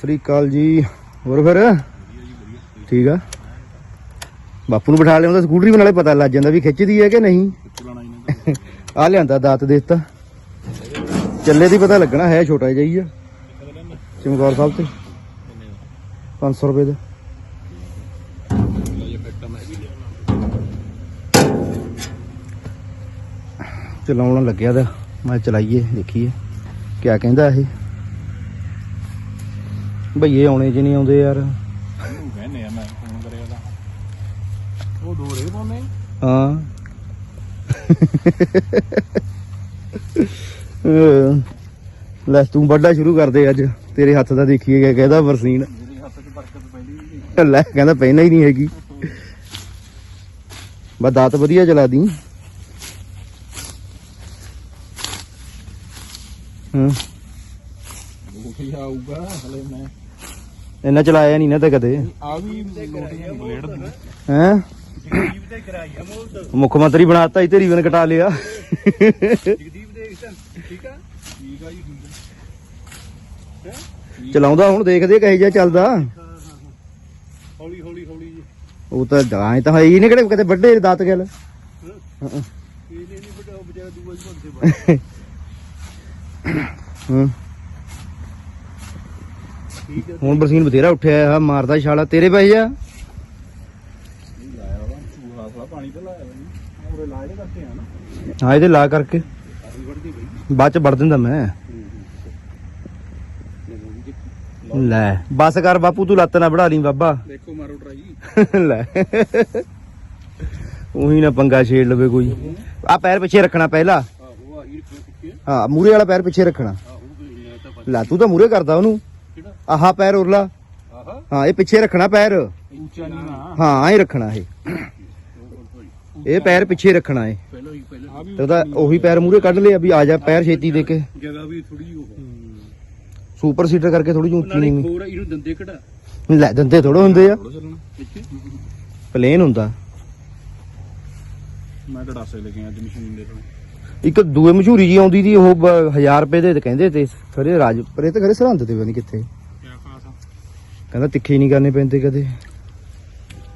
ਸ੍ਰੀ ਅਕਾਲ ਜੀ। ਹੋਰ ਫਿਰ? ਠੀਕ ਆ। ਬਾਪੂ ਨੂੰ ਬਿਠਾ ਲਿਆਉਂਦਾ, ਸਕੂਟਰੀ ਵੀ ਨਾਲੇ ਪਤਾ ਲੱਗ ਜਾਂਦਾ ਵੀ ਖਿੱਚਦੀ ਹੈ ਕਿ ਨਹੀਂ। ਆ ਲਿਆਂਦਾ ਦਾਤ ਦੇ ਦਿੱਤਾ। ਚੱਲੇ ਦੀ ਪਤਾ ਲੱਗਣਾ, ਹੈ ਛੋਟਾ ਜਿਹਾ ਹੀ ਆ। ਚਮਕੌਰ ਸਾਹਿਬ ਤੇ। 500 ਰੁਪਏ ਦਾ। ਚਲਾਉਣ ਲੱਗਿਆ ਦਾ। ਮੈਂ ਚਲਾਈਏ, ਦੇਖੀਏ। ਕਿਆ ਕਹਿੰਦਾ ਇਹ? ਭਈਏ ਆਉਣੇ ਚ ਨਹੀਂ ਆਉਂਦੇ ਯਾਰ। ਉਹਨੂੰ ਕਹਿੰਦੇ ਆ ਮੈਂ ਫੋਨ ਕਰਿਆ ਤਾਂ। ਉਹ ਦੋ ਰੇ ਪਾਉਨੇ ਹਾਂ। ਅਹ ਲੈ ਤੂੰ ਵੱਡਾ ਸ਼ੁਰੂ ਕਰ ਦੇ ਅੱਜ। ਤੇਰੇ ਹੱਥ ਦਾ ਦੇਖੀਏ ਕਿਆ ਕਹਿੰਦਾ ਵਰਸੀਨ। ਮੇਰੇ ਹੱਥ 'ਚ ਬਰਕਤ ਪਹਿਲੀ ਵੀ ਲੈ ਕਹਿੰਦਾ ਪਹਿਲਾਂ ਹੀ ਨਹੀਂ ਹੈਗੀ। ਬਸ ਦਾਤ ਵਧੀਆ ਚਲਾ ਦੀ। ਹਾਂ। ਉਹ ਹੀ ਆਊਗਾ ਹਲੇ ਮੈਂ ਇੰਨਾ ਚਲਾਇਆ ਨਹੀਂ ਨਾ ਤਾਂ ਕਦੇ। ਆ ਵੀ ਬਲੇਡ ਦੀ ਹੈ? ਜਗਦੀਪ ਤੇ ਕਰਾਈ ਆ ਮੋਲ ਮੁੱਖ ਮੰਤਰੀ ਬਣਾਤਾ ਹੀ ਤੇਰੀ ਬਨ ਕਟਾ ਲਿਆ। ਜਗਦੀਪ ਦੇ ਠੀਕ ਆ? ਠੀਕ ਆ ਜੀ ਠੀਕ ਚਲਾਉਂਦਾ ਹੁਣ ਦੇਖਦੇ ਕਹੇ ਜਿਹਾ ਚੱਲਦਾ। ਹੌਲੀ ਹੌਲੀ ਹੌਲੀ ਜੀ। ਉਹ ਤਾਂ ਐ ਤਾਂ ਹੈ ਹੀ ਨਹੀਂ ਕਿਹੜੇ ਕਦੇ ਵੱਡੇ ਦਾਤ ਗੱਲ। ਇਹ ਨਹੀਂ ਬਟਾ ਬਚਾਰਾ ਦੂਆ ਹੀ ਭੰਦੇ ਹਾਂ। ਹੁਣ ਬਰਸੀਨ ਬਥੇਰਾ ਉੱਠਿਆ ਆ ਮਾਰਦਾ ਛਾਲਾ ਤੇਰੇ ਪੈ ਜਾ ਨਹੀਂ ਲਾਇਆ ਵਾ ਚੂਹਾ ਫਲਾ ਪਾਣੀ ਤੇ ਲਾਇਆ ਵਾ। ਉਰੇ ਲਾਏ ਦੇ ਕਰਕੇ ਆ ਹਾਂ ਇਹਦੇ ਲਾ ਕਰਕੇ। ਬਾਅਦ ਚ ਵੜ ਦਿੰਦਾ ਮੈਂ। ਲੈ ਬਸ ਕਰ ਬਾਪੂ ਤੂੰ ਲੱਤ ਨਾ ਵੜਾ ਲਈ ਬਾਬਾ। ਦੇਖੋ ਮਾਰੋ ਟਰਾਈ ਲੈ। ਉਹੀ ਨਾ ਪੰਗਾ ਛੇੜ ਲਵੇ ਕੋਈ। ਆ ਪੈਰ ਪਿੱਛੇ ਰੱਖਣਾ ਪਹਿਲਾਂ। ਹਾਂ ਮੂਰੇ ਵਾਲਾ ਪੈਰ ਪਿੱਛੇ ਰੱਖਣਾ। ਲੈ ਤੂੰ ਤਾਂ ਮੂਰੇ ਕਰਦਾ ਉਹਨੂੰ। ਕਿਹੜਾ? ਆਹਾ ਪੈਰ ਉਰਲਾ। ਆਹਾ? ਹਾਂ ਇਹ ਪਿੱਛੇ ਰੱਖਣਾ ਪੈਰ। ਉੱਚਾ ਨਹੀਂ ਨਾ। ਹਾਂ ਐਂ ਰੱਖਣਾ ਇਹ। ਇਹ ਪੈਰ ਪਿੱਛੇ ਰੱਖਣਾ ਇਹ। ਪਹਿਲਾਂ ਹੀ ਪਹਿਲਾਂ ਤੇ ਉਹਦਾ ਉਹੀ ਪੈਰ ਮੂਰੇ ਕੱਢ ਲਿਆ ਵੀ ਆ ਜਾ ਪੈਰ ਛੇਤੀ ਦੇ ਕੇ। ਜਗ੍ਹਾ ਵੀ ਥੋੜੀ ਉਹ। ਸੁਪਰ ਸੀਟਰ ਕਰਕੇ ਥੋੜੀ ਜਿਹੀ ਉੱਚੀ ਨਹੀਂ ਖੋਰ ਇਹਨੂੰ ਦੰਦੇ ਕਢਾ ਲੈ ਦੰਦੇ ਥੋੜਾ ਹੁੰਦੇ ਆ। ਪਲੇਨ ਹੁੰਦਾ। ਮੈਂ ਕਢਾਸੇ ਲੈ ਕੇ ਅੱਜ ਮਸ਼ੀਨ ਦੇ ਤੋਂ ਇੱਕ ਦੂਏ ਮਸ਼ਹੂਰੀ ਜੀ ਆਉਂਦੀ ਦੀ ਉਹ 1000 ਰੁਪਏ ਦੇ ਤੇ ਕਹਿੰਦੇ ਤੇ ਖਰੇ ਰਾਜ ਪਰ ਇਹ ਤਾਂ ਖਰੇ ਸਰਹੰਦ ਤੇ ਪਤਾ ਨਹੀਂ ਕਿੱਥੇ। ਕਹਿੰਦਾ ਤਿੱਖੇ ਨਹੀਂ ਕਰਨੇ ਪੈਂਦੇ ਕਦੇ।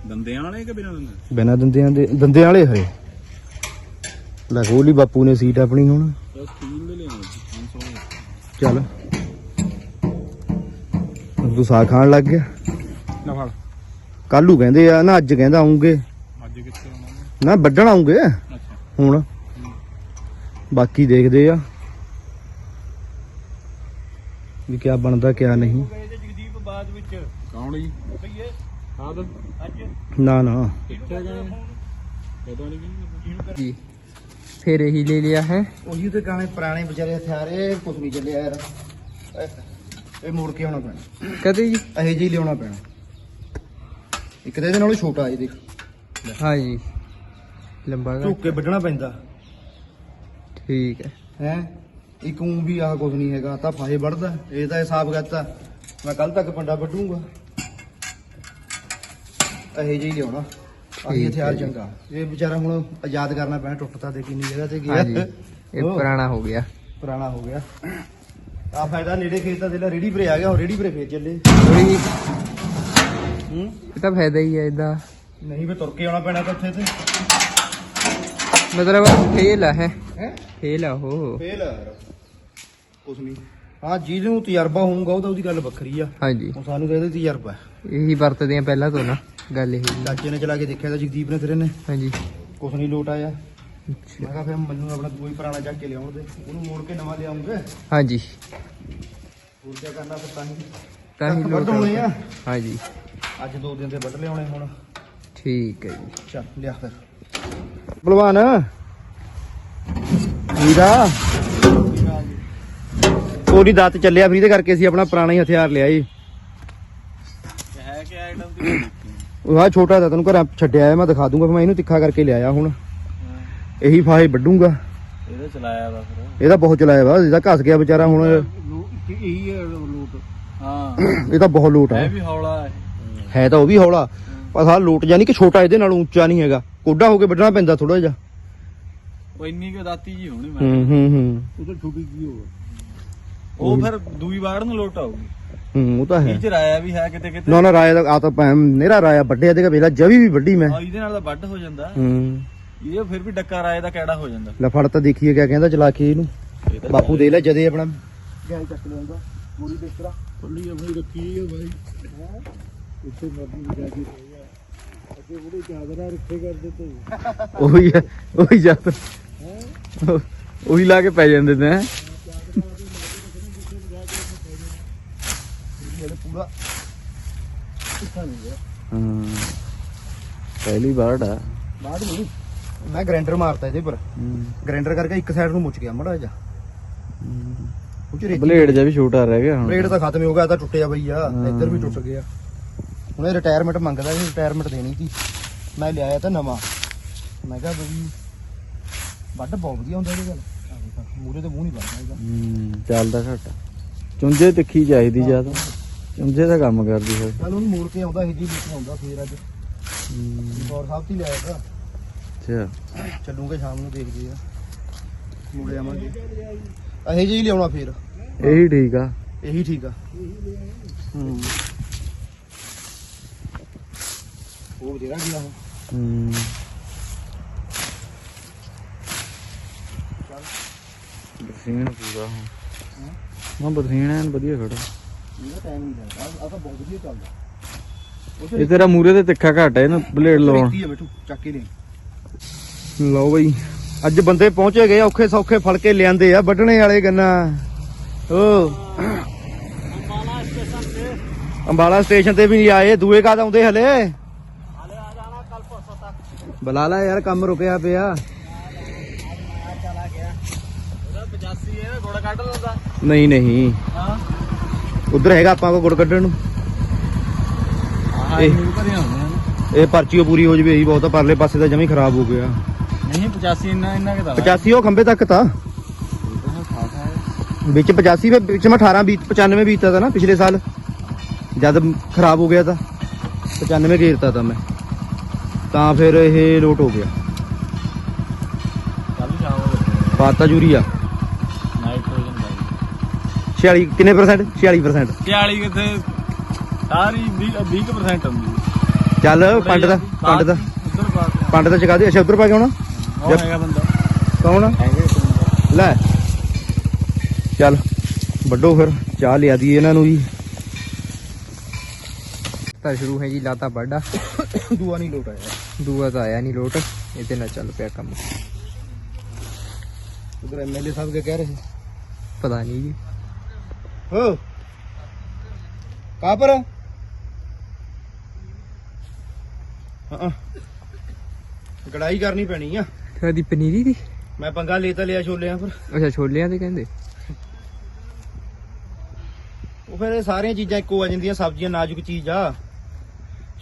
ਦੰਦਿਆਂ ਵਾਲੇ ਕਿ ਬਿਨਾਂ ਦੰਦੇ ਬਿਨਾਂ ਦੰਦਿਆਂ ਦੇ ਦੰਦਿਆਂ ਵਾਲੇ ਹਰੇ। ਲੈ ਖੋਲੀ ਬਾਪੂ ਨੇ ਸੀਟ ਆਪਣੀ ਹੁਣ। ਤਾਂ ਸਟੀਲ ਦੇ ਲਿਆਉਂ 500 ਚੱਲ। ਤੂੰ ਸਾਗ ਖਾਣ ਲੱਗ ਗਿਆ। ਨਾ ਫੜ। ਕੱਲੂ ਕਹਿੰਦੇ ਆ ਨਾ ਅੱਜ ਕਹਿੰਦਾ ਆਉਂਗੇ। ਅੱਜ ਕਿੱਥੇ ਆਉਣਾ? ਨਾ ਵੱਢਣ ਆਉਂਗੇ। ਅੱਛਾ। ਹੁਣ। ਬਾਕੀ ਦੇਖਦੇ ਆ ਵੀ ਕਿਆ ਬਣਦਾ ਕਿਆ ਨਹੀਂ। ਗਏ ਤੇ ਜਗਦੀਪ ਬਾਅਦ ਵਿੱਚ ਕੌਣ ਜੀ? ਭਈਏ ਸਾਧ ਅੱਜ ਨਾ ਨਾ। ਕਿੱਥੇ ਗਏ ਪਤਾ ਨਹੀਂ ਜੀ। ਫਿਰ ਇਹੀ ਲੈ ਲਿਆ ਹੈ। ਉਹੀ ਤੇ ਗਾਣੇ ਪੁਰਾਣੇ ਵਿਚਾਰੇ ਹਥਿਆਰ ਇਹ ਕੁਝ ਨਹੀਂ ਚੱਲਿਆ ਯਾਰ। ਇਹ ਮੋੜ ਕੇ ਆਉਣਾ ਪੈਣਾ। ਕਦੇ ਜੀ? ਇਹੋ ਜਿਹੀ ਲਿਆਉਣਾ ਪੈਣਾ। ਇੱਕ ਤਾਂ ਇਹਦੇ ਨਾਲੋਂ ਛੋਟਾ ਇਹ ਦੇਖ। ਹਾਂ ਜੀ। ਲੰਬਾ ਗਾ। ਝੁੱਕ ਕੇ ਵੱਢਣਾ ਪੈਂਦਾ। ਠੀਕ ਹੈ। ਹੈ? ਇੱਕ ਉਂ ਵੀ ਆਹ ਕੁਝ ਨਹੀਂ ਹੈਗਾ ਤਾਂ ਫਾਹੇ ਵੱਢਦਾ। ਇਹ ਤਾਂ ਹਿਸਾਬ ਕਰਤਾ। ਮੈਂ ਕੱਲ ਤੱਕ ਪੰਡਾ ਵੱਢੂਗਾ। ਇਹੋ ਜਿਹਾ ਹੀ ਲਿਆਉਣਾ। ਆਹੀ ਹਥਿਆਰ ਹੈ। ਚੰਗਾ। ਇਹ ਵਿਚਾਰਾ ਹੁਣ ਆਜ਼ਾਦ ਕਰਨਾ ਪੈਣਾ ਟੁੱਟਦਾ ਤੇ ਕਿੰਨੀ ਜਗ੍ਹਾ ਤੇ ਗਿਆ। ਹਾਂ ਇਹ ਪੁਰਾਣਾ ਹੋ ਗਿਆ। ਪੁਰਾਣਾ ਹੋ ਗਿਆ। ਆ ਫਾਇਦਾ ਨੇੜੇ ਖੇਤ ਦਾ ਜਿਹੜਾ ਰੇੜੀ ਪਰੇ ਆ ਗਿਆ ਉਹ ਰੇੜੀ ਪਰੇ ਫੇਰ ਚੱਲੇ। ਥੋੜੀ ਹੂੰ? ਇਹ ਤਾਂ ਫਾਇਦਾ ਹੀ ਹੈ ਇਹਦਾ। ਨਹੀਂ ਵੀ ਤੁਰ ਕੇ ਆਉਣਾ ਪੈਣਾ ਤਾਂ ਉੱਥੇ ਤੇ। ਮਤਲਬ ਫੇਲ ਆ ਹੈ? ਹੈ? ਫੇਲ ਆ ਉਹ ਫੇਲ ਕੁਛ ਨਹੀਂ ਹਾਂ ਜਿਹਨੂੰ ਤਜਰਬਾ ਹੋਊਗਾ ਉਹ ਤਾਂ ਉਹਦੀ ਗੱਲ ਵੱਖਰੀ ਆ। ਹਾਂ ਜੀ ਹੁਣ ਸਾਨੂੰ ਤਾਂ ਇਹਦਾ ਤਜਰਬਾ ਹੈ। ਇਹੀ ਵਰਤਦੇ ਆ ਪਹਿਲਾਂ ਤੋਂ ਨਾ ਗੱਲ ਇਹ। ਚਾਚੇ ਨੇ ਚਲਾ ਕੇ ਦੇਖਿਆ ਤਾਂ ਜਗਦੀਪ ਨੇ ਤੇਰੇ ਨੇ। ਹਾਂ ਜੀ ਕੁਛ ਨਹੀਂ ਲੋਟ ਆਇਆ। ਮੈਂ ਕਿਹਾ ਫਿਰ ਮੈਨੂੰ ਆਪਣਾ ਦੂਈ ਪੁਰਾਣਾ ਚੱਕ ਕੇ ਲਿਆਉਣ ਦੇ। ਉਹਨੂੰ ਮੋੜ ਕੇ ਨਵਾਂ ਲਿਆਉਂਗੇ। ਹਾਂ ਜੀ ਹੋਰ ਕੀ ਕਰਨਾ ਫਿਰ ਤਾਂ ਹੀ। ਤਾਂ ਹੀ ਲੋਟ ਹੋਣੇ ਆ। ਹਾਂ ਜੀ ਅੱਜ ਦੋ ਦਿਨ ਦੇ ਵੱਢ ਲਿਆਉਣੇ ਹੁਣ। ਠੀਕ ਹੈ ਜੀ। ਚੱਲ ਲਿਆ ਫਿਰ। ਭਲਵਾਨ ਵੀਰਾ। ਕੋਰੀ ਦਾਤ ਚੱਲਿਆ ਫਰੀ ਦੇ ਕਰਕੇ ਅਸੀਂ ਆਪਣਾ ਪੁਰਾਣਾ ਹੀ ਹਥਿਆਰ ਲਿਆ ਜੀ। ਹੈ ਕਿ ਆਈਟਮ ਦੀ ਉਹ ਆ ਛੋਟਾ ਤੈਨੂੰ ਘਰਾਂ ਛੱਡਿਆ ਮੈਂ ਦਿਖਾ ਦੂੰਗਾ ਫਿਰ ਮੈਂ ਇਹਨੂੰ ਤਿੱਖਾ ਕਰਕੇ ਲਿਆਇਆ ਹੁਣ। ਇਹੀ ਫਾਹੇ ਵੱਢੂਗਾ। ਇਹਦੇ ਚਲਾਇਆ ਵਾ ਫਿਰ। ਇਹਦਾ ਬਹੁਤ ਚਲਾਇਆ ਵਾ ਇਹਦਾ ਘਸ ਗਿਆ ਵਿਚਾਰਾ ਹੁਣ। ਲੋਟ ਇਹੀ ਹੈ ਲੋਟ। ਹਾਂ। ਇਹ ਤਾਂ ਬਹੁਤ ਲੋਟ ਹੈ ਇਹ ਵੀ ਹੌਲਾ ਹੈ। ਹੈ ਤਾਂ ਉਹ ਵੀ ਹੌਲਾ ਪਰ ਸਾਲਾ ਲੋਟ ਜਾਨੀ ਕਿ ਛੋਟਾ ਇਹਦੇ ਨਾਲੋਂ ਉੱਚਾ ਨਹੀਂ ਹੈਗਾ। ਕੋਡਾ ਹੋ ਕੇ ਵੱਢਣਾ ਪੈਂਦਾ ਥੋੜਾ ਜਿਹਾ। ਉਹ ਇੰਨੀ ਕੁ ਦਾਤੀ ਜੀ ਹੋਣੀ ਮੈਂ। ਹੂੰ ਹੂੰ ਹੂੰ। ਉਹ ਤਾਂ ਛੋਟੀ ਜੀ ਹੋਵੇ ਉਹ ਫਿਰ ਦੂਈ ਵਾਰ ਨੂੰ ਲੋਟ ਆਊਗੀ। ਹੂੰ ਉਹ ਤਾਂ ਹੈ। ਇਹ ਚ ਰਾਇਆ ਵੀ ਹੈ ਕਿਤੇ ਕਿਤੇ। ਨਾ ਨਾ ਰਾਇਆ ਦਾ ਆ ਤਾਂ ਭੈਣ ਨੇਰਾ ਰਾਇਆ ਵੱਡੇ ਦੇ ਵੇਲਾ ਜਵੀ ਵੀ ਵੱਡੀ ਮੈਂ। ਆ ਇਹਦੇ ਨਾਲ ਤਾਂ ਵੱਢ ਹੋ ਜਾਂਦਾ। ਹੂੰ। ਇਹ ਫਿਰ ਵੀ ਡੱਕਾ ਰਾਏ ਦਾ ਕਿਹੜਾ ਹੋ ਜਾਂਦਾ। ਲੈ ਫੜ ਤਾਂ ਦੇਖੀਏ ਕਿਆ ਕਹਿੰਦਾ ਚਲਾ ਕੇ ਇਹਨੂੰ। ਇਹ ਤਾਂ ਬਾਪੂ ਦੇ ਲੈ ਜਦੇ ਆਪਣਾ। ਗੈਲ ਚੱਕ ਲਿਆਉਂਦਾ ਪੂਰੀ ਬਿਸਤਰਾ। ਖੁੱਲੀ ਆਪਣੀ ਰੱਖੀ ਹੈ? ਬਾਈ ਇੱਥੇ ਮਰਦੀ ਜਾ ਕੇ। ਅੱਗੇ ਉਹਦੇ ਚਾਦਰਾ ਰੱਖੇ ਕਰਦੇ ਤੇ ਉਹੀ ਹੈ ਉਹੀ ਜਦ। ਉਹੀ ਲਾ ਕੇ ਪੈ ਜਾਂਦੇ ਹੈਂ। ਪੂਰਾ ਹਾਂ ਪਹਿਲੀ ਵਾਰ ਆ। ਬਾਅਦ ਨਹੀਂ। ਮੈਂ ਗ੍ਰਾਈਂਡਰ ਮਾਰਤਾ ਇਹਦੇ ਪਰ ਗ੍ਰਾਈਂਡਰ ਕਰਕੇ ਇੱਕ ਸਾਈਡ ਨੂੰ ਮੁੱਚ ਗਿਆ ਮੜਾ ਜਾ ਉਹ ਚ ਰੇਤੀ ਬਲੇਡ ਜਿਹਾ ਵੀ ਛੋਟਾ ਰਹਿ ਗਿਆ ਹੁਣ। ਬਲੇਡ ਤਾਂ ਖਤਮ ਹੀ ਹੋ ਗਿਆ ਇਹ ਤਾਂ ਟੁੱਟਿਆ ਬਈ ਆ। ਹਾਂ। ਇੱਧਰ ਵੀ ਟੁੱਟ ਗਿਆ। ਹੁਣ ਇਹ ਰਿਟਾਇਰਮੈਂਟ ਮੰਗਦਾ ਸੀ ਰਿਟਾਇਰਮੈਂਟ ਦੇਣੀ ਸੀ। ਮੈਂ ਲਿਆਇਆ ਤਾਂ ਨਵਾਂ। ਮੈਂ ਕਿਹਾ ਬਈ ਵੱਡ ਬਹੁਤ ਵਧੀਆ ਹੁੰਦਾ ਇਹਦੇ ਗੱਲ ਮੂਰੇ ਤੇ ਮੂੰਹ ਨਹੀਂ ਇਹਦਾ। ਹੂੰ ਚੱਲਦਾ ਘੱਟ। ਚੁੰਝੇ ਤਿੱਖੀ ਚਾਹੀਦੀ ਜ਼ਿਆਦਾ। ਚੁੰਝੇ ਦਾ ਕੰਮ ਕਰਦੀ ਫਿਰ। ਕੱਲ ਉਹਨੂੰ ਮੋੜ ਕੇ ਆਉਂਦਾ ਹਿੱਜੀ ਵਿੱਚ ਆਉਂਦਾ ਫੇਰ ਅੱਜ। ਗੌਰ ਸਾਹਿਬ ਤੇ ਲਿਆਇਆ ਤਾਂ ਅੱਛਾ। ਚੱਲੂਗੇ ਸ਼ਾਮ ਨੂੰ ਦੇਖਦੇ ਆ। ਮੁੜੇ ਆਵਾਂਗੇ। ਇਹੇ ਜਿਹੀ ਲਿਆਉਣਾ ਫੇਰ। ਇਹੀ ਠੀਕ ਆ। ਇਹੀ ਠੀਕ ਆ। ਹੂੰ। ਉਹ ਜਿਹੜਾ ਗਿਆ ਉਹ। ਹੂੰ। ਬਰਸੀਨ ਪੂਰਾ ਹੁਣ। ਨਾ ਬਰਸੀਨ ਐਨ ਵਧੀਆ ਖੜਾ। ਇਹਦਾ ਟਾਈਮ ਨਹੀਂ ਲੱਗਦਾ ਆ ਤਾਂ ਬਹੁਤ ਵਧੀਆ ਚੱਲਦਾ। ਇਹ ਤੇਰਾ ਮੂਰੇ ਤੇ ਤਿੱਖਾ ਘੱਟ ਹੈ ਨਾ ਬਲੇਡ ਲਾਉਣ। ਚੱਕ ਕੇ ਲੈ ਲਓ ਬਈ। ਅੱਜ ਬੰਦੇ ਪਹੁੰਚੇ ਗਏ ਔਖੇ ਸੌਖੇ ਫੜ ਕੇ ਲਿਆਂਦੇ ਆ ਵੱਢਣੇ ਵਾਲੇ ਗੰਨਾ। ਓ। ਅੰਬਾਲਾ ਸਟੇਸ਼ਨ ਤੇ। ਵੀ ਨਹੀਂ ਆਏ ਦੂਏ ਕਾਦ ਆਉਂਦੇ ਹਲੇ। ਬੁਲਾ ਲੈ ਯਾਰ, ਕੰਮ ਰੁਕਿਆ ਪਿਆ। ਨਹੀਂ ਨਹੀਂ। ਹਾਂ ਉਧਰ ਹੈਗਾ ਆਪਾਂ ਕੋ ਗੁੜ ਕੱਢਣ ਨੂੰ। ਇਹ- ਇਹ ਪਰਚੀ ਓ ਪੂਰੀ ਹੋ ਜਵੇ, ਇਹੀ ਬਹੁਤ ਪਰਲੇ ਪਾਸੇ ਦਾ ਜਮੀ ਖਰਾਬ ਹੋ ਗਿਆ। ਨਹੀਂ 85 ਇੰਨਾ ਇੰਨਾ ਕਿਦਾ 85 ਉਹ ਖੰਬੇ ਤੱਕ ਤਾਂ। ਵਿੱਚ 85 ਵਿੱਚ ਮੈਂ 18 20 95 ਬੀਤਦਾ ਤਾਂ ਨਾ ਪਿਛਲੇ ਸਾਲ। ਜਦ ਖਰਾਬ ਹੋ ਗਿਆ ਤਾਂ। 95 ਗੇਰਤਾ ਤਾਂ ਮੈਂ। ਤਾਂ ਫਿਰ ਇਹ ਲੋਟ ਹੋ ਗਿਆ। ਕੱਲ ਸ਼ਾਮ ਨੂੰ ਪਾਤਾ ਯੂਰੀਆ ਨਾਈਟ੍ਰੋਜਨ ਦਾ 46 ਕਿੰਨੇ ਪਰਸੈਂਟ 46% 40 ਕਿਥੇ? ਸਾਰੀ 20 20% ਹੁੰਦੀ ਹੈ। ਚੱਲ ਪੰਡ ਦਾ ਪੰਡ ਦਾ ਪੰਡ ਦਾ ਚਕਾ ਦੇ। ਅੱਛਾ ਉਧਰ ਪਾ ਕੇ ਆਉਣਾ? ਉਹ ਹੈਗਾ ਬੰਦਾ? ਕੌਣ? ਲੈ। ਚੱਲ ਵੱਡੋ ਫਿਰ ਚਾਹ ਲਿਆ ਦੀ ਇਹਨਾਂ ਨੂੰ ਜੀ ਤਾਂ ਸ਼ੁਰੂ ਹੈ ਜੀ ਲਾਤਾ ਵੱਡਾ ਦੂਆ ਨਹੀਂ ਲੋਟ ਆਇਆ। ਦੂਆ ਤਾਂ ਆਇਆ ਨਹੀਂ ਲੋਟ ਇਹ ਤੇ ਨਾ ਚੱਲ ਪਿਆ ਕੰਮ। ਉਧਰ ਐਮਐਲਏ ਸਾਹਿਬ ਕੇ ਕਹਿ ਰਹੇ ਸੀ? ਪਤਾ ਨਹੀਂ ਜੀ। ਹੋ। ਕਹਾਂ ਪਰ? ਹਾਂ ਕੜਾਈ ਕਰਨੀ ਪੈਣੀ ਆ। ਕਦੀ ਪਨੀਰੀ ਦੀ? ਮੈਂ ਪੰਗਾ ਲੈ ਤਾਂ ਲਿਆ ਛੋਲਿਆਂ ਪਰ। ਅੱਛਾ ਛੋਲਿਆਂ ਦੇ ਕਹਿੰਦੇ? ਉਹ ਫਿਰ ਇਹ ਸਾਰੀਆਂ ਚੀਜ਼ਾਂ ਇੱਕੋ ਆ ਜਾਂਦੀਆਂ ਸਬਜ਼ੀਆਂ ਨਾਜ਼ੁਕ ਚੀਜ਼ ਆ।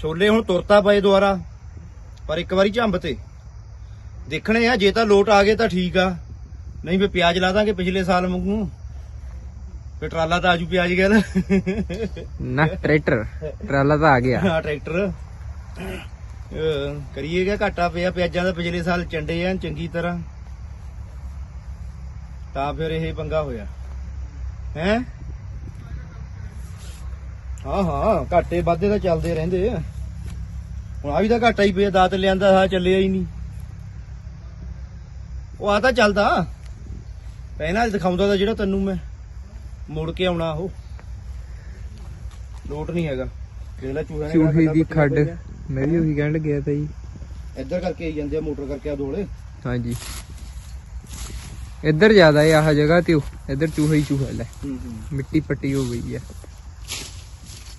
ਛੋਲੇ ਹੁਣ ਤੁਰਤਾ ਪਏ ਦੁਆਰਾ ਪਰ ਇੱਕ ਵਾਰੀ ਝੰਬ ਤੇ। ਦੇਖਣੇ ਆ ਜੇ ਤਾਂ ਲੋਟ ਆ ਗਏ ਤਾਂ ਠੀਕ ਆ। ਨਹੀਂ ਫੇ ਪਿਆਜ਼ ਲਾ ਦਾਂਗੇ ਪਿਛਲੇ ਸਾਲ ਵਾਂਗੂ। ਫੇ ਟਰਾਲਾ ਤਾਂ ਆਜੂ ਪਿਆਜ਼ ਗਿਆ ਨਾ ਨਾ ਟਰੈਕਟਰ। ਟਰਾਲਾ ਤਾਂ ਆ ਗਿਆ। ਹਾਂ ਟਰੈਕਟਰ। ਅਹ ਕਰੀਏਗਾ ਘਾਟਾ ਪਿਆ ਪਿਆਜ਼ਾਂ ਦਾ ਪਿਛਲੇ ਸਾਲ ਚੰਡੇ ਆ ਚੰਗੀ ਤਰ੍ਹਾਂ। ਤਾਂ ਫਿਰ ਇਹ ਪੰਗਾ ਹੋਇਆ। ਹੈ? ਹਾਂ ਹਾਂ ਘਾਟੇ ਵਾਧੇ ਤਾਂ ਚੱਲਦੇ ਰਹਿੰਦੇ ਆ। ਹੁਣ ਆ ਵੀ ਤਾਂ ਘਾਟਾ ਹੀ ਪਿਆ ਦਾਤ ਲਿਆਂਦਾ ਹਾਂ ਚੱਲਿਆ ਹੀ ਨਹੀਂ। ਉਹ ਆ ਤਾਂ ਚੱਲਦਾ। ਪਹਿਲਾਂ ਦਿਖਾਉਂਦਾ ਤਾਂ ਜਿਹੜਾ ਤੈਨੂੰ ਮੈਂ। ਮੁੜ ਕੇ ਆਉਣਾ ਉਹ। ਲੋਟ ਨਹੀਂ ਹੈਗਾ। ਜਿਹੜਾ ਚੂਹੇ ਨੇ ਚੂਹੇ ਕਿਹੜਾ ਦੀ ਖੱਡ। ਮੈਂ ਵੀ ਉਹੀ ਕਹਿਣ ਲੱਗਿਆ ਤਾਂ ਜੀ ਇੱਧਰ ਕਰਕੇ ਆਈ ਜਾਂਦੇ ਆ ਮੋਟਰ ਕਰਕੇ ਆ ਦੋਲੇ। ਹਾਂਜੀ। ਇੱਧਰ ਜ਼ਿਆਦਾ ਹੈ ਆਹ ਜਗ੍ਹਾ ਤੇ ਉਹ। ਇੱਧਰ ਚੂਹਾ ਹੀ ਚੂਹਾ ਲੈ। ਮਿੱਟੀ ਪੱਟੀ ਹੋ ਗਈ ਹੈ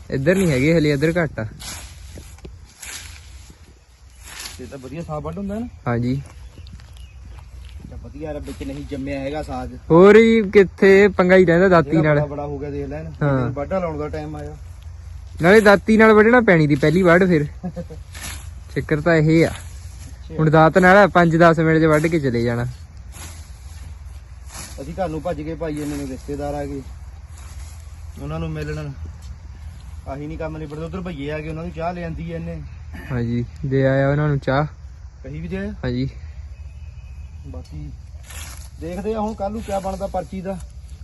ਇੱਧਰ ਨਹੀਂ ਹੈਗੇ ਹਲੇ ਇੱਧਰ ਘੱਟ ਆ। ਤੇ ਤਾਂ ਵਧੀਆ ਸਾਗ ਵੱਢ ਹੁੰਦਾ ਹੈ ਨਾ। ਹਾਂਜੀ। ਤਾਂ ਵਧੀਆ ਰ ਵਿੱਚ ਨਹੀਂ ਜੰਮਿਆ ਹੈਗਾ ਸਾਗ। ਹੋਰ ਹੀ ਕਿੱਥੇ ਪੰਗਾ ਹੀ ਰਹਿੰਦਾ ਦਾਤੀ ਨਾਲ। ਬੜਾ ਹੋ ਗਿਆ ਦੇਖ ਲੈ ਨਾ। ਹਾਂ। ਵਾਢਾ ਲਾਉਣ ਦਾ ਟਾਈਮ ਆਇਆ। ਨਾਲੇ ਦਾਤੀ ਨਾਲ ਵੱਢਣਾ ਪੈਣੀ ਦੀ ਪਹਿਲੀ ਵੱਢ ਫਿਰ। ਚੱਕਰ ਤਾਂ ਇਹ ਆ। ਹੁਣ ਦਾਤ ਨਾਲ 5-10 ਮਿੰਟ 'ਚ ਵੱਢ ਕੇ ਚਲੇ ਜਾਣਾ। ਅਸੀਂ ਘਰ ਨੂੰ ਭੱਜ ਕੇ ਭਾਈ ਇਹਨਾਂ ਨੂੰ ਰਿਸ਼ਤੇਦਾਰ ਆ ਗਏ। ਉਹਨਾਂ ਨੂੰ ਮਿਲਣ। ਆਹੀ ਨਹੀਂ ਕੰਮ ਨਿਬੜਦਾ ਉਧਰ ਭਈਏ ਆ ਗਏ ਉਹਨਾਂ ਨੂੰ ਚਾਹ ਲਿਆਂਦੀ ਐ ਇਹਨੇ। ਹਾਂਜੀ ਦੇ ਆਇਆ ਉਹਨਾਂ ਨੂੰ ਚਾਹ। ਕਹੀ ਵੀ ਦੇ ਆਇਆ। ਹਾਂਜੀ। ਬਾਕੀ ਦੇਖਦੇ ਆ ਹੁਣ ਕੱਲ ਨੂੰ ਕਿਆ ਬਣਦਾ ਪਰਚੀ ਦਾ।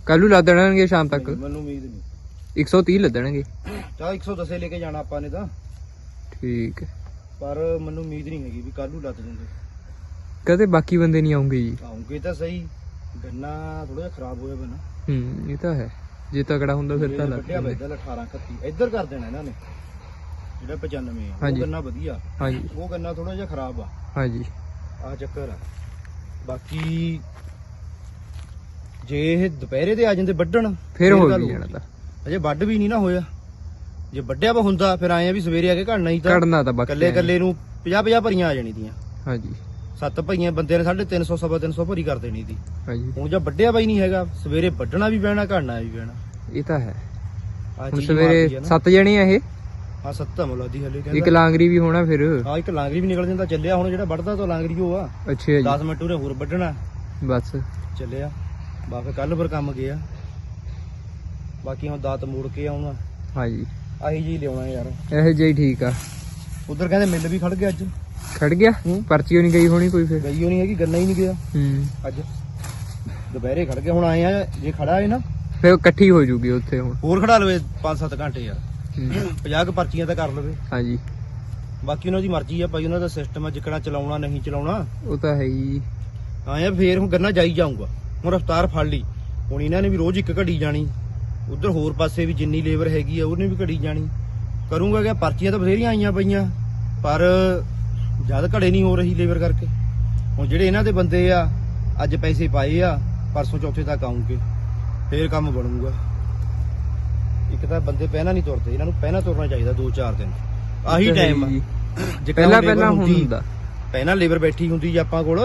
ਕੱਲ ਨੂੰ ਲੱਦ ਦੇਣਗੇ ਸ਼ਾਮ ਤੱਕ। ਮੈਨੂੰ ਉਮੀਦ ਨਹੀਂ। 130 ਲੱਦਣਗੇ ਚਾ 110 ਲੈ ਕੇ ਜਾਣਾ ਆਪਾਂ ਨੇ ਤਾਂ। ਠੀਕ ਹੈ। ਪਰ ਮੈਨੂੰ ਉਮੀਦ ਨਹੀਂ ਹੈਗੀ ਵੀ ਕੱਲ ਨੂੰ ਲੱਦ ਦਿੰਦੇ ਕਦੇ ਬਾਕੀ ਬੰਦੇ ਨਹੀਂ ਆਉਂਗੇ ਜੀ। ਆਉਂਗੇ ਤਾਂ ਸਹੀ ਗੰਨਾ ਥੋੜਾ ਜਿਹਾ ਖਰਾਬ ਹੋਇਆ ਬਣਾ ਹੂੰ ਇਹ ਤਾਂ ਹੈ। ਜੇ ਤਕੜਾ ਹੁੰਦਾ ਫਿਰ ਤਾਂ ਲੱਗ ਜਾਂਦਾ ਪੈਦਾ 18 31 ਇੱਧਰ ਕਰ ਦੇਣਾ ਇਹਨਾਂ ਨੇ। ਜਿਹੜਾ 95 ਆ ਉਹ ਹਾਂਜੀ। ਗੰਨਾ ਵਧੀਆ। ਹਾਂਜੀ। ਉਹ ਗੰਨਾ ਥੋੜਾ ਜਿਹਾ ਖਰਾਬ ਆ। ਹਾਂਜੀ। ਆ ਚੱਕਰ ਆ। ਬਾਕੀ ਜੇ ਇਹ ਦੁਪਹਿਰੇ ਦੇ ਆ ਜਾਂਦੇ ਵੱਢਣ ਫਿਰ ਹੋ ਗੱਲ ਗਈ। ਜਾਣਾ ਤਾਂ। ਅਜੇ ਵੱਢ ਵੀ ਨਹੀਂ ਨਾ ਹੋਇਆ। ਜੇ ਵੱਢਿਆ ਵਾ ਹੁੰਦਾ ਫਿਰ ਆਏ ਆ ਵੀ ਸਵੇਰੇ ਆ ਕੇ ਘੜਨਾ ਹੀ ਤਾਂ। ਕੱਢਣਾ ਤਾਂ ਬਾਕੀ ਕੱਲੇ। ਕੱਲੇ ਨੂੰ 50 50 ਭਰੀਆਂ ਆ ਜਾਣੀ ਦੀਆਂ। ਹਾਂਜੀ। ਸੱਤ ਭਈਆਂ ਬੰਦੇ ਨੇ 350 ਸਵਾ 300 ਭਰੀ ਕਰ ਦੇਣੀ ਦੀ। ਹਾਂਜੀ। ਹੁਣ ਜੇ ਵੱਢਿਆ ਬਾਈ ਨਹੀਂ ਹੈਗਾ ਸਵੇਰੇ ਵੱਢਣਾ ਵੀ ਪੈਣਾ ਘੜਨਾ ਵੀ ਪੈਣਾ। ਇਹ ਤਾਂ ਹੈ। ਆ ਹੁਣ ਚੀਜ਼ ਸਵੇਰੇ ਮਾਰਦੀ ਆ ਨਾ। 7 ਜਣੇ ਆ ਇਹ। ਹਾਂ ਸੱਤ ਮਲਾਦੀ ਹਲੇ ਇੱਕ ਕਹਿੰਦਾ ਲਾਂਗਰੀ ਵੀ ਹੋਣਾ ਫਿਰ। ਹਾਂ ਇੱਕ ਲਾਂਗਰੀ ਵੀ ਨਿਕਲ ਜਾਂਦਾ ਚੱਲਿਆ ਹੁਣ ਜਿਹੜਾ ਵੱਢਦਾ ਤਾਂ ਲਾਂਗਰੀ ਉਹ ਆ। ਅੱਛਾ ਜੀ। 10 ਮਿੰਟ ਉਰੇ ਹੋਰ ਵੱਢਣਾ। ਬਸ। ਚੱਲਿਆ। ਬਾਕੀ ਕੱਲ ਪਰ ਕੰਮ ਗਿਆ। ਬਾਕੀ ਹੁਣ ਦਾਤ ਮੋੜ ਕੇ ਆਉਣਾ। ਹਾਂਜੀ। ਆਹੀ ਜੀ ਲਿਆਉਣਾ ਯਾਰ। ਇਹ ਜਿਹਾ ਹੀ ਠੀਕ ਆ। ਉਧਰ ਕਹਿੰਦੇ ਮਿੱਲ ਵੀ ਖੜ ਗਿਆ ਅੱਜ। ਖੜ ਗਿਆ। ਪਰਚੀ ਨਹੀਂ ਗਈ ਹੋਣੀ ਕੋਈ ਫਿਰ? ਗਈ ਨਹੀਂ ਹੈਗੀ ਗੰਨਾ ਹੀ ਨਹੀਂ ਗਿਆ। ਹੂੰ। ਅੱਜ ਦੁਪਹਿਰੇ ਖੜ ਗਿਆ। ਹੁਣ ਆਏ ਆ ਜੇ ਖੜਾ ਹੈ ਨਾ। ਫਿਰ ਇਕੱਠੀ ਹੋ ਜੂਗੀ ਉੱਥੇ ਹੁਣ। ਹੋਰ ਖੜਾ ਲਵੇ 5-7 ਘੰਟੇ ਯਾਰ। 50 ਕੁ ਪਰਚੀਆਂ ਤਾਂ ਕਰ ਲਵੇ। ਹਾਂਜੀ। ਬਾਕੀ ਉਹਨਾਂ ਦੀ ਮਰਜ਼ੀ ਆ ਭਾਈ ਉਹਨਾਂ ਦਾ ਸਿਸਟਮ ਆ ਜਿੱਕਣਾ ਚਲਾਉਣਾ ਨਹੀਂ ਚਲਾਉਣਾ। ਉਹ ਤਾਂ ਹੈ ਹੀ। ਆਏ ਆ ਫੇਰ ਹੁਣ ਗੰਨਾ ਜਾਈ ਜਾਊਗਾ। ਹੁਣ ਰਫਤਾਰ ਫੜ ਲਈ। ਹੁਣ ਇਹਨਾਂ ਨੇ ਵੀ ਰੋਜ਼ ਇੱਕ ਘੜੀ ਜਾਣੀ। ਉਧਰ ਹੋਰ ਪਾਸੇ ਵੀ ਜਿੰਨੀ ਲੇਬਰ ਹੈਗੀ ਆ ਉਹਨੇ ਵੀ ਘੜੀ ਜਾਣੀ। ਕਰੂੰਗਾ ਕਿ ਪਰਚੀਆਂ ਤਾਂ ਬਥੇਰੀਆਂ ਆਈਆਂ ਪਈਆਂ। ਪਰ ਜਦ ਘੜੇ ਨਹੀਂ ਹੋ ਰਹੀ ਲੇਬਰ ਕਰਕੇ। ਹੁਣ ਜਿਹੜੇ ਇਹਨਾਂ ਦੇ ਬੰਦੇ ਆ ਅੱਜ ਪੈਸੇ ਪਾਏ ਆ ਪਰਸੋਂ ਚੌਥੇ ਤੱਕ ਆਉਂਗੇ ਫੇਰ ਕੰਮ ਬਣੂਗਾ। ਇੱਕ ਤਾਂ ਬੰਦੇ ਪਹਿਲਾਂ ਨਹੀਂ ਤੁਰਦੇ ਇਹਨਾਂ ਨੂੰ ਪਹਿਲਾਂ ਤੁਰਨਾ ਚਾਹੀਦਾ 2-4 ਦਿਨ। ਆਹੀ ਟਾਈਮ ਆ। ਹੀ। ਜੇ ਪਹਿਲਾਂ ਪਹਿਲਾਂ ਹੁੰਦੀ, ਪਹਿਲਾਂ ਲੇਬਰ ਬੈਠੀ ਹੁੰਦੀ ਜੇ ਆਪਾਂ ਕੋਲ।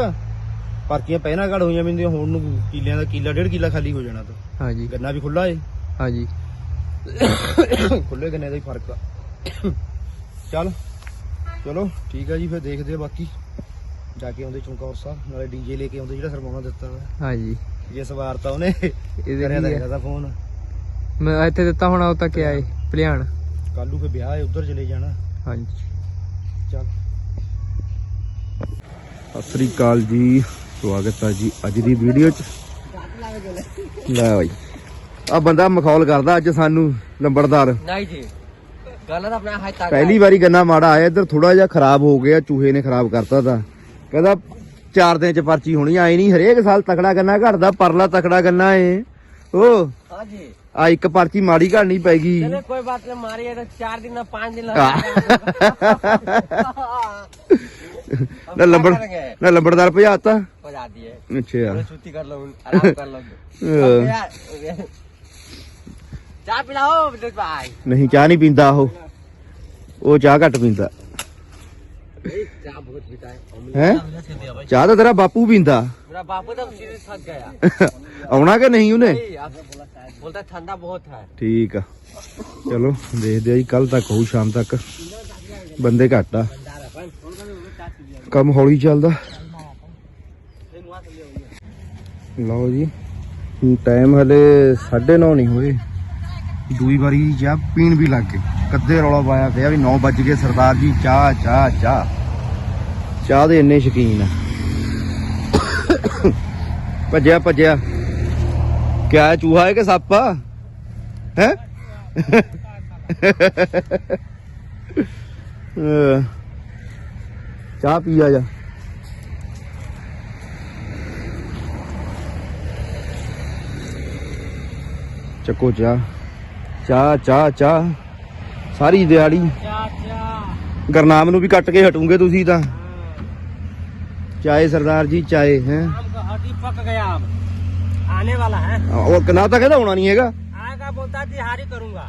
ਪਰਚੀਆਂ ਪਹਿਲਾਂ ਘੜ ਹੋਈਆਂ ਮਿੰਦੀਆਂ ਹੁਣ ਨੂੰ ਕਿੱਲਿਆਂ ਦਾ ਕਿੱਲਾ ਡੇਢ ਕਿੱਲਾ ਖਾਲੀ ਹੋ ਜਾਣਾ ਤਾਂ। ਹਾਂਜੀ। ਗੰਨਾ ਵੀ ਖੁੱਲਾ ਏ। ਹਾਂਜੀ। ਖੁੱਲੇ ਗੰਨੇ ਦਾ ਹੀ ਫ਼ਰਕ ਆ। ਚੱਲ ਚਲੋ ਠੀਕ ਆ ਜੀ ਫਿਰ ਦੇਖਦੇ ਆ ਬਾਕੀ। ਜਾ ਕੇ ਆਉਂਦੇ ਚਮਕੌਰ ਸਾਹਿਬ ਨਾਲੇ ਡੀਜੇ ਲੈ ਕੇ ਆਉਂਦੇ ਜਿਹੜਾ ਸਰਮਾਉਣਾ ਦਿੱਤਾ ਵਾ। ਹਾਂਜੀ। ਜੇ ਸਵਾਰਤਾ ਉਹਨੇ ਇਹਦੇ ਕਰਿਆ ਤਾਂ ਆ? ਹੈਗਾ ਤਾਂ ਫੋਨ। ਮੈਂ ਇੱਥੇ ਦਿੱਤਾ ਹੋਣਾ ਉਹ ਤਾਂ ਕਿਆ ਏ ਭਲਿਆਣ। ਕੱਲੂ ਫੇ ਵਿਆਹ ਏ ਉੱਧਰ ਚਲੇ ਜਾਣਾ। ਹਾਂਜੀ। ਚੱਲ। ਸਤਿ ਸ੍ਰੀ ਅਕਾਲ ਜੀ ਸਵਾਗਤ ਹੈ ਜੀ ਅੱਜ ਦੀ ਵੀਡੀਓ ਚ। ਲੈ ਬਾਈ। ਆ ਬੰਦਾ ਮਖੌਲ ਕਰਦਾ ਅੱਜ ਸਾਨੂੰ ਲੰਬੜਦਾਰ। ਨਹੀਂ ਜੀ ਗੱਲ ਤਾਂ ਆਪਣਾ ਹੈ ਪਹਿਲੀ ਵਾਰੀ ਗੰਨਾ ਮਾੜਾ ਆਇਆ ਇੱਧਰ ਥੋੜਾ ਜਿਹਾ ਖਰਾਬ ਹੋ ਗਿਆ ਚੂਹੇ ਨੇ ਖਰਾਬ ਕਰਤਾ ਤਾਂ। ਕਹਿੰਦਾ ਚਾਰ ਦਿਨ ਚ ਪਰਚੀ ਹੋਣੀ ਆਈ ਨਹੀਂ ਹਰੇਕ ਸਾਲ ਤਕੜਾ ਗੰਨਾ ਘਟਦਾ ਪਰਲਾ ਤਕੜਾ ਗੰਨਾ ਏ। ਓ આજે આ એક પરચી મારી કાઢની પੈ ગઈ ચલે કોઈ વાત ને મારી એ તો 4 દિન ના 5 દિન ના લંબડ ના લંબડદાર ભજા હતા ભજા દીએ અચ્છા છૂટી કર લઉં આરામ કર લઉં ਚਾਹ ਪਿਲਾਓ ਵਿਦੇਸ਼ ਭਾਈ ਨਹੀਂ ਚਾਹ ਨਹੀਂ ਪੀਂਦਾ ਉਹ ਉਹ ਚਾਹ ਘੱਟ ਪੀਂਦਾ ਹੈ ਚਾਹ ਤਾਂ ਤੇਰਾ ਬਾਪੂ ਪੀਂਦਾ ਮੇਰਾ ਬਾਪੂ ਤਾਂ ਸੀਰੀਅਸ ਥੱਕ ਗਿਆ ਆਉਣਾ ਕਿ ਨਹੀਂ ਉਹਨੇ ਬੋਲਦਾ ਠੀਕ ਆ। ਚਲੋ, ਦੇਖਦੇ ਆ ਜੀ ਕੱਲ ਤੱਕ ਹੋਊ, ਸ਼ਾਮ ਤੱਕ। ਬੰਦੇ ਘੱਟ ਆ। ਕੰਮ ਹੌਲੀ ਚੱਲਦਾ। ਲਓ ਜੀ ਟਾਈਮ ਹਲੇ 9:30 ਨਹੀਂ ਹੋਏ। ਦੂਈ ਵਾਰੀ ਚਾਹ ਪੀਣ ਵੀ ਲੱਗ ਗਏ। ਕੱਦੇ ਰੌਲਾ ਪਾਇਆ ਪਿਆ ਵੀ 9 ਵਜ ਗਏ ਸਰਦਾਰ ਜੀ, ਚਾਹ ਚਾਹ ਚਾਹ। ਚਾਹ ਦੇ ਇੰਨੇ ਸ਼ਕੀਨ ਆ। ਭੱਜਿਆ ਭੱਜਿਆ। ਕਿਆ ਹੈ? ਚੂਹਾ ਹੈ ਕਿ ਸੱਪ ਆ? ਹੈ? ਚਾਹ ਪੀ ਆ ਜਾ। ਚੱਕੋ ਚਾਹ। ਚਾਹ ਚਾਹ ਚਾਹ। ਸਾਰੀ ਦਿਹਾੜੀ। ਚਾਹ ਚਾਹ ਗਰਨਾਮ ਨੂੰ ਵੀ ਕੱਟ ਕੇ ਹਟੂਗੇ ਤੁਸੀਂ ਤਾਂ। ਚਾਏ ਸਰਦਾਰ ਜੀ ਚਾਏ ਹੈ। ਸਾਡੀ ਪੱਕ ਗਿਆ आने वाला है ਉਹ ਕਨਾ ਤਾਂ ਕਹਿੰਦਾ ਹੋਣਾ ਨਹੀਂ ਹੈਗਾ आएगा बोलता है दिहाड़ी करूंगा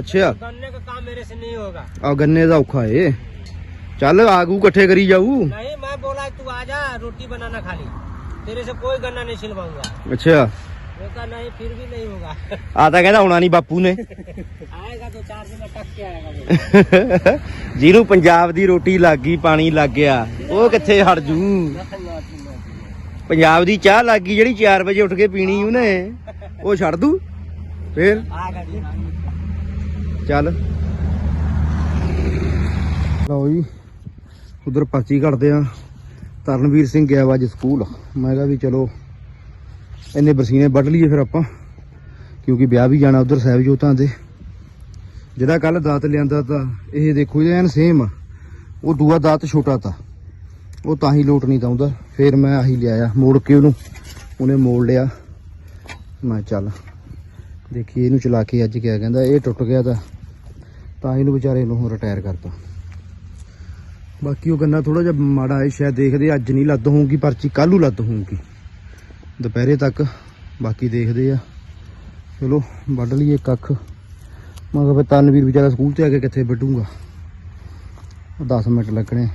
ਅੱਛਾ गन्ने का काम मेरे से नहीं होगा ਆ ਗੰਨੇ ਦਾ ਔਖਾ ਏ ਚੱਲ ਆਗੂ ਇਕੱਠੇ ਕਰੀ ਜਾਊ नहीं मैं बोला तू आजा रोटी बनाना खाली तेरे से कोई गन्ना नहीं छिलवाऊंगा ਅੱਛਾ बोलता नहीं फिर भी नहीं होगा ਆ ਤਾਂ ਕਹਿੰਦਾ ਹੋਣਾ ਨਹੀਂ ਬਾਪੂ ਨੇ आएगा तो चार दिन में टक के आएगा बोला। ਜਿਹਨੂੰ ਪੰਜਾਬ ਦੀ ਰੋਟੀ ਲੱਗ ਗਈ ਪਾਣੀ ਲੱਗ ਗਿਆ ਉਹ ਕਿੱਥੇ ਹਟ ਜੂ ਪੰਜਾਬ ਦੀ ਚਾਹ ਲੱਗੀ ਜਿਹੜੀ 4 ਵਜੇ ਉੱਠ ਕੇ ਪੀਣੀ ਉਹਨੇ, ਉਹ ਛੱਡ ਦੂ, ਫਿਰ? ਚੱਲ। ਲਓ ਜੀ, ਉਧਰ ਪਰਚੀ ਕੱਢਦੇ ਆ ਤਰਨਵੀਰ ਸਿੰਘ ਗਿਆ ਵਾ ਸਕੂਲ। ਮੈਂ ਕਿਹਾ ਵੀ ਚਲੋ, ਇੰਨੇ ਬਰਸੀਨੇ ਵੱਢ ਲਈਏ ਫਿਰ ਆਪਾਂ, ਕਿਉਂਕਿ ਵਿਆਹ ਵੀ ਜਾਣਾ ਉਧਰ ਸਾਹਿਬ ਜੋਤਾਂ ਦੇ। ਜਿਹੜਾ ਕੱਲ ਦਾਤ ਲਿਆਂਦਾ ਤਾਂ, ਇਹ ਦੇਖੋ ਇਹਦਾ ਐਨ ਸੇਮ ਉਹ ਦੂਆ ਦਾਤ ਛੋਟਾ ਤਾਂ। ਉਹ ਤਾਂ ਹੀ ਲੋਟ ਨਹੀਂ ਦਉਂਦਾ। ਫਿਰ ਮੈਂ ਆਹੀ ਲਿਆਇਆ, ਮੋੜ ਕੇ ਉਹਨੂੰ। ਉਹਨੇ ਮੋੜ ਲਿਆ। ਮੈਂ ਚੱਲ ਦੇਖੀ ਇਹਨੂੰ ਚਲਾ ਕੇ ਅੱਜ ਕਿਆ ਕਹਿੰਦਾ, ਇਹ ਟੁੱਟ ਗਿਆ ਤਾਂ ਤਾਂ ਇਹਨੂੰ ਵਿਚਾਰੇ ਨੂੰ ਰਿਟਾਇਰ ਕਰਤਾ। ਬਾਕੀ ਉਹ ਗੰਨਾ ਥੋੜਾ ਜਿਹਾ ਮਾੜਾ ਹੈ, ਸ਼ਾਇਦ ਦੇਖਦੇ ਅੱਜ ਨਹੀਂ ਲੱਦ ਹੋਊਗੀ, ਪਰਚੀ ਕੱਲ੍ਹ ਨੂੰ ਲੱਦ ਹੋਊਗੀ। ਦੁਪਹਿਰੇ ਤੱਕ, ਬਾਕੀ ਦੇਖਦੇ ਆ। ਚਲੋ, ਵੱਢ ਲਈਏ ਕੱਖ ਮੈਂ ਕਿਹਾ ਫਿਰ ਤਨਵੀਰ ਵਿਚਾਰਾ ਸਕੂਲ ਤੇ ਆ ਕੇ ਕਿੱਥੇ ਵੱਢੂਗਾ? ਉਹ 10 ਮਿੰਟ ਲੱਗਣੇ।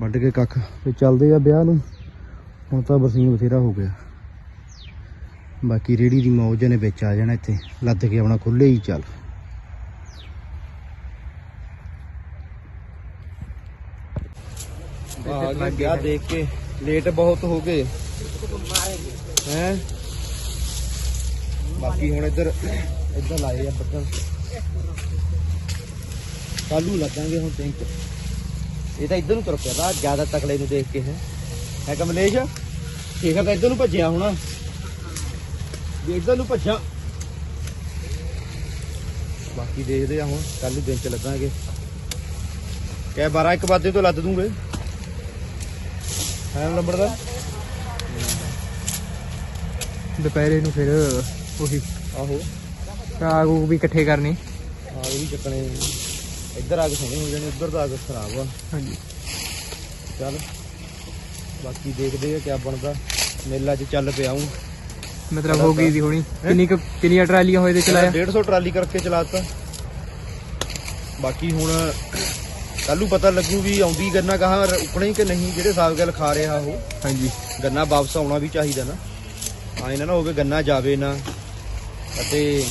ਵੱਢ ਕੇ ਕੱਖ। ਤੇ ਚੱਲਦੇ ਆ ਵਿਆਹ ਨੂੰ। ਹੁਣ ਤਾਂ ਬਰਸੀਨ ਬਥੇਰਾ ਹੋ ਗਿਆ। ਬਾਕੀ ਰੇੜੀ ਦੀ ਮੌਜ ਨੇ ਵਿੱਚ ਆ ਜਾਣਾ ਇੱਥੇ। ਲੱਦ ਕੇ ਆਉਣਾ ਖੁੱਲੇ ਹੀ ਚੱਲ। ਆ ਗਿਆ ਵਿਆਹ ਦੇਖ ਕੇ ਲੇਟ ਬਹੁਤ ਹੋ ਗਏ। ਹੈ? ਬਾਕੀ ਹੁਣ ਇੱਧਰ ਇੱਧਰ ਲਾਏ ਆ ਬੱਦਲ। ਕੱਲੂ ਲੱਗਾਂਗੇ ਹੁਣ ਟੈਂਕ ਇਹ ਤਾਂ ਇੱਧਰ ਨੂੰ ਤੁਰ ਪਿਆ ਦਾ ਜ਼ਿਆਦਾ ਤਕੜੇ ਨੂੰ ਦੇਖ ਕੇ ਹੈ। ਹੈ ਕਮਲੇਸ਼? ਸ਼ੇਖਰ ਤਾਂ ਇੱਧਰ ਨੂੰ ਭੱਜਿਆ ਹੋਣਾ। ਵੀ ਇੱਧਰ ਨੂੰ ਭੱਜਾ। ਬਾਕੀ ਦੇਖਦੇ ਆ ਹੁਣ ਕੱਲ ਨੂੰ ਦਿਨ ਚ ਲੱਗਾਂਗੇ। ਕਹਿ 12 1 ਵਜੇ ਤੋਂ ਲੱਦ ਦੂੰਗੇ। ਹੈ ਲੰਬੜਦਾ ਦੁਪਹਿਰੇ ਨੂੰ ਫਿਰ ਉਹੀ। ਆਹੋ। ਆਗ ਵੀ ਇਕੱਠੇ ਕਰਨੇ। ਆ ਇਹ ਵੀ ਚੱਕਣੇ। ਇੱਧਰ ਆ ਕੇ ਸੋਹਣੇ ਹੋ ਜਾਣੇ ਉੱਧਰ ਤਾਂ ਆ ਕੇ ਖਰਾਬ ਆ। ਹਾਂਜੀ। ਚੱਲ ਬਾਕੀ ਦੇਖਦੇ ਆ ਕਿਆ ਬਣਦਾ। ਮੇਲਾ 'ਚ ਚੱਲ ਪਿਆ ਹੂੰ ਮਤਲਬ ਹੋ ਗਈ ਦੀ ਹੋਣੀ। ਕਿੰਨੀ ਕੁ ਕਿੰਨੀਆਂ ਟਰਾਲੀਆਂ ਹੋਏ ਤੇ ਚਲਾਇਆ? 150 ਟਰਾਲੀ ਕਰਕੇ ਚਲਾਤਾ। ਬਾਕੀ ਹੁਣ ਕੱਲੂ ਪਤਾ ਲੱਗੂ ਵੀ ਆਉਂਦੀ ਗੰਨਾ ਕਹਾਂ ਉਕਣੇ ਕਿ ਨਹੀਂ ਜਿਹੜੇ ਸਾਗ ਗੱਲ ਖਾ ਰਿਹਾ ਉਹ। ਹਾਂਜੀ। ਗੰਨਾ ਵਾਪਸ ਆਉਣਾ ਵੀ ਚਾਹੀਦਾ ਨਾ। ਆ ਇਹਨਾਂ ਨਾ ਹੋਵੇ ਗੰਨਾ ਜਾਵੇ ਨਾ ਅਤੇ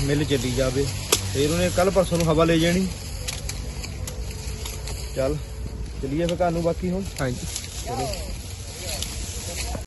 ਮਿਲ ਚੱਲੀ ਜਾਵੇ। ਫੇਰ ਉਹਨੇ ਕੱਲ ਪਰਸੋਂ ਨੂੰ ਹਵਾ ਲੈ ਜਾਣੀ। ਚੱਲ ਚਲੀਏ ਫਿਰ ਘਰ ਨੂੰ ਬਾਕੀ ਹੁਣ। ਹਾਂਜੀ। ਚਲੋ।